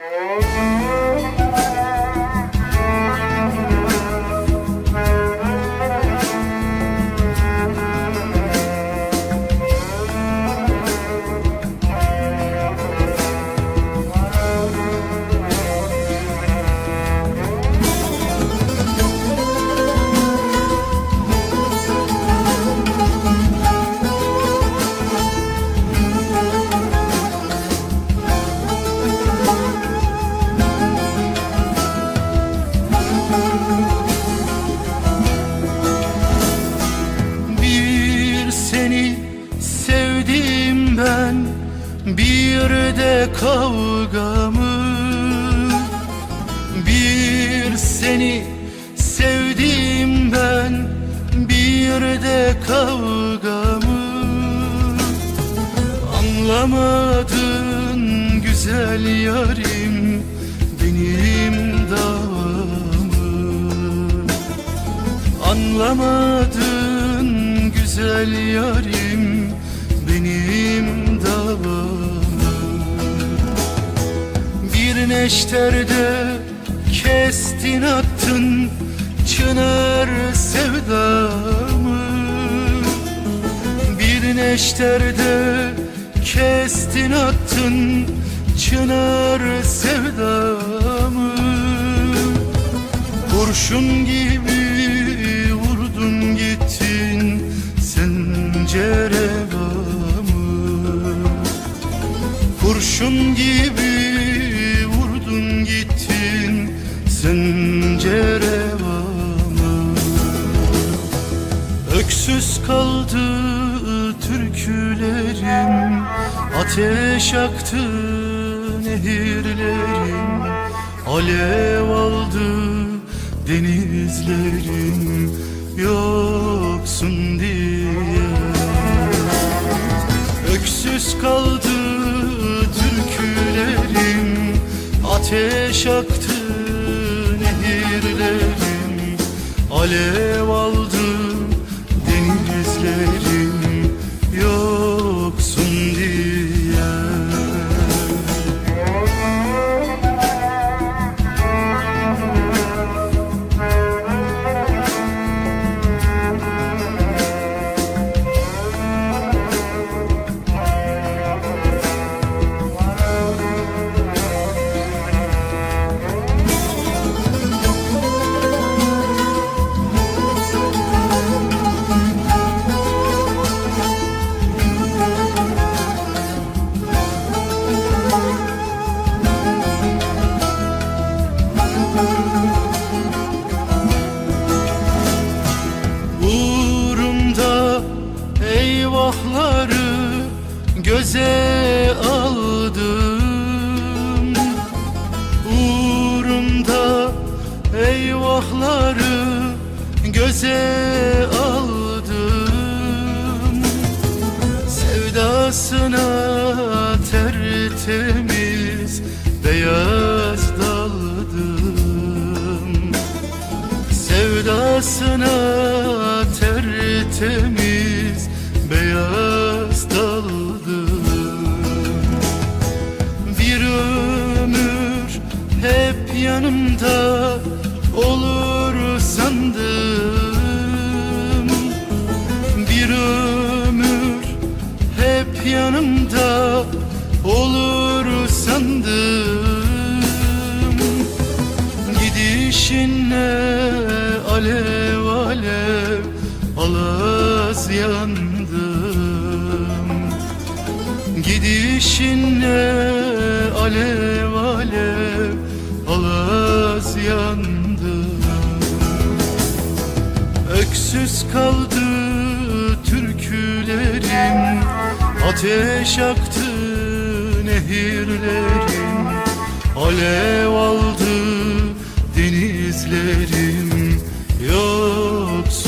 Bir Bir de kavgamı. Bir seni sevdim ben Bir de kavgamı. Anlamadın güzel yarim Benim davamı Anlamadın güzel yarim benim davamı Bir neşterde kestin attın çınar sevdamı. Bir neşterde kestin attın çınar sevdamı. Kurşun gibi vurdun gittin sen cerevamı Kurşun gibi Öksüz kaldı türkülerim Ateş aktı nehirlerim. Alev aldı denizlerim Yoksun diye. Öksüz kaldı türkülerim Ateş aktı nehirlerim. Alev göze aldım. Uğrumda eyvahları göze aldım. Sevdasına tertemiz beyaz daldım. Sevdasına tertemiz beyaz yanımda olur sandım. Bir ömür hep yanımda olur sandım. Gidişinle alev alev alaz yandım. Gidişinle alev alev alaz yandım Öksüz kaldı türkülerim Ateş aktı nehirlerim. Alev aldı denizlerim Yok